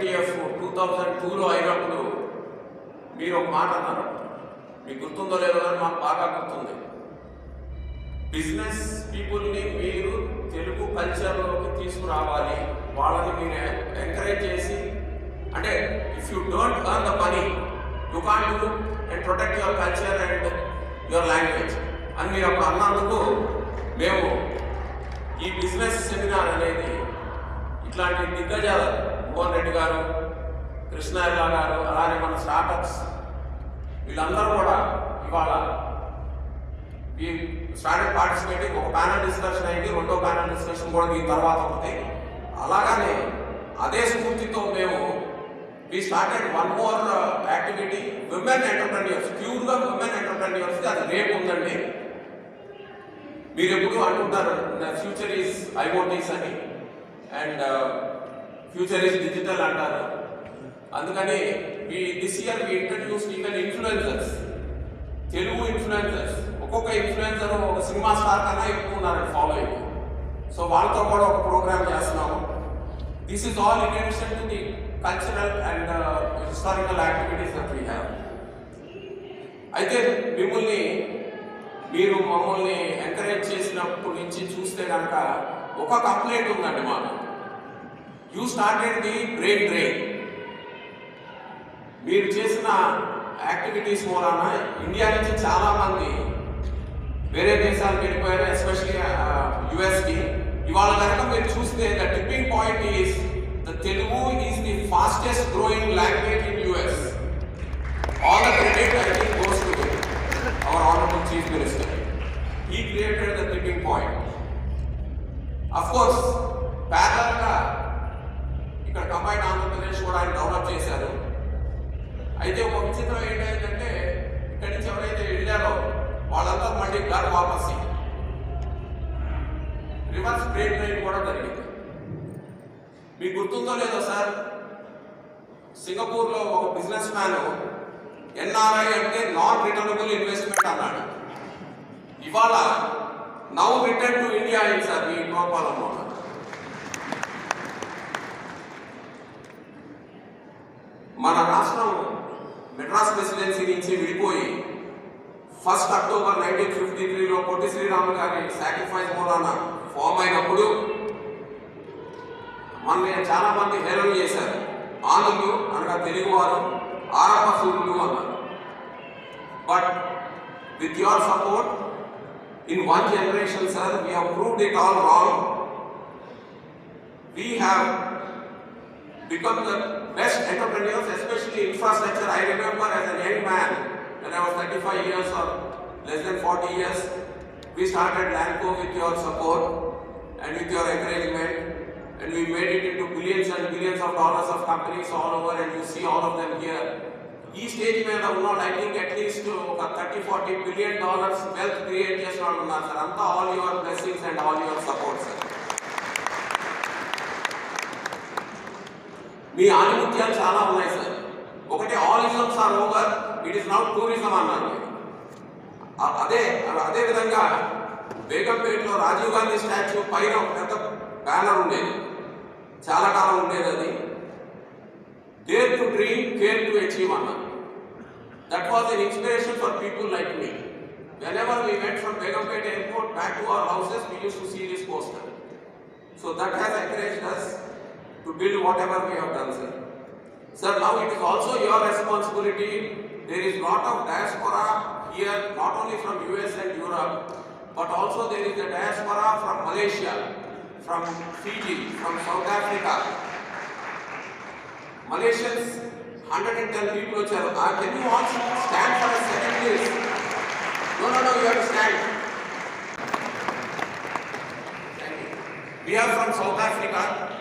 NTF two thousand టూలో అయినప్పుడు మీరు ఒక మాట అన్నారు. మీకు గుర్తుందో లేదో కానీ మాకు బాగా గుర్తుంది. బిజినెస్ పీపుల్ని మీరు తెలుగు కల్చర్లోకి తీసుకురావాలి. వాళ్ళని మీరు ఎంకరేజ్ చేసి అంటే if you don't earn the money you can do and protect your culture and your language అని మీరు అప్పుడు అన్నందుకు మేము ఈ బిజినెస్ సెమినార్ అనేది ఇట్లాంటి దిగ్గజాలు మోహన్ రెడ్డి గారు కృష్ణాయిలా గారు అలానే మన స్టార్టప్స్ వీళ్ళందరూ కూడా ఇవాళ ఈ స్టార్టప్ పార్టిసిపేటింగ్ ఒక ప్యానల్ డిస్కషన్ అయింది రెండో ప్యానల్ డిస్కషన్ కూడా దీని తర్వాత ఉంటుంది అలాగనే అదే స్ఫూర్తితో మేము we started one more activity women entrepreneurs ప్యూర్గా విమెన్ ఎంటర్ప్రెన్యూర్స్ అది రేపు ఉందండి. మీరు ఎప్పుడు అంటుంటారు ఫ్యూచర్ ఈజ్ ఐఓటీస్ అని. అండ్ ఫ్యూచర్ ఇస్ డిజిటల్ అంటారు. అందుకని ఈ this year we introduce even influencers Telugu influencers ఒక్కొక్క ఇన్ఫ్లుయెన్సర్ ఒక సినిమా స్టార్ కన్నా ఎక్కువ ఉన్నారు ఫాలోయింగ్ సో వాళ్ళతో కూడా ఒక ప్రోగ్రామ్ చేస్తున్నాము. This is all in addition to the cultural and historical activities that we have అయితే మిమ్మల్ని మీరు మమ్మల్ని ఎంకరేజ్ చేసినప్పటి నుంచి చూస్తే కనుక ఒక కంప్లైంట్ ఉందండి మాకు. You started the brain drain మీరు చేసిన యాక్టివిటీస్ మూలాన ఇండియా నుంచి చాలా మంది వేరే దేశాలకు వెళ్ళిపోయారు ఎస్పెషలీ యుఎస్కి ఇవాళ కనుక మీరు చూస్తే the tipping point is the Telugu is the fastest growing language in US all the credit I think goes to our honourable chief minister he create the tipping point of course ప్యారల్గా ఇక్కడ combine Andhra Pradesh కూడా ఆయన develop చేశారు అయితే ఒక విచిత్రం ఏంటంటే ఇక్కడి నుంచి ఎవరైతే వెళ్ళారో వాళ్ళంతా మళ్ళీ గారు వాపస్ రివర్స్ బ్రేక్ డ్రైన్ కూడా జరిగింది. మీకు గుర్తుందో లేదో సార్ సింగపూర్లో ఒక బిజినెస్ మ్యాన్ ఎన్ఆర్ఐ అంటే నాన్ రిటర్నబుల్ ఇన్వెస్ట్మెంట్ అన్నాడు. ఇవాళ నౌ రిటర్న్ టు ఇండియా అయింది సార్ మీ ప్రోపాలంలో మన రాష్ట్రం మద్రాస్ ప్రెసిడెన్సీ నుంచి విడిపోయి ఫస్ట్ అక్టోబర్ నైన్టీన్ ఫిఫ్టీ త్రీలో పొట్టి శ్రీరాములు గారి సాక్రిఫైస్ మూలాన ఫామ్ అయినప్పుడు మన చాలా మంది హేళన చేశారు. ఆంధ్రులు అనగా తెలుగువారు ఆరవ సూర్యుడు అన్నారు. But with your support in one generation sir we have proved it all wrong we have become the best entrepreneurs, especially infrastructure. I remember as a young man, when I was 35 years or less than 40 years, we started Lanco with your support and with your encouragement and we made it into billions and billions of dollars of companies all over and you see all of them here. Each stage में हम not I think at least uh, 30 40 billion dollars wealth creation just on us. Anta all your blessings and all your support sir. మీ ఆనిముత్యాలు చాలా ఉన్నాయి sir. ఒకటి all isms are over it is not tourism అన్నారు అ- అదే అదే విధంగా బేగంపేటలో Rajiv Gandhi statue పైన ఒక పెద్ద బ్యానర్ ఉండేది. చాలా కాలం ఉండేది అది. Dare to dream care to achieve అన్నారు. That was an inspiration for people like me whenever we went from Begumpet airport back to our houses we use to see this poster so that has encouraged us to build whatever we have done, sir. Sir, now it is also your responsibility. There is lot of diaspora here, not only from US and Europe, but also there is a diaspora from Malaysia, from Fiji, from South Africa. Malaysians, 110 people, sir. Uh, can you all stand for a second, please? No, no, no, you have to stand. We are from South Africa.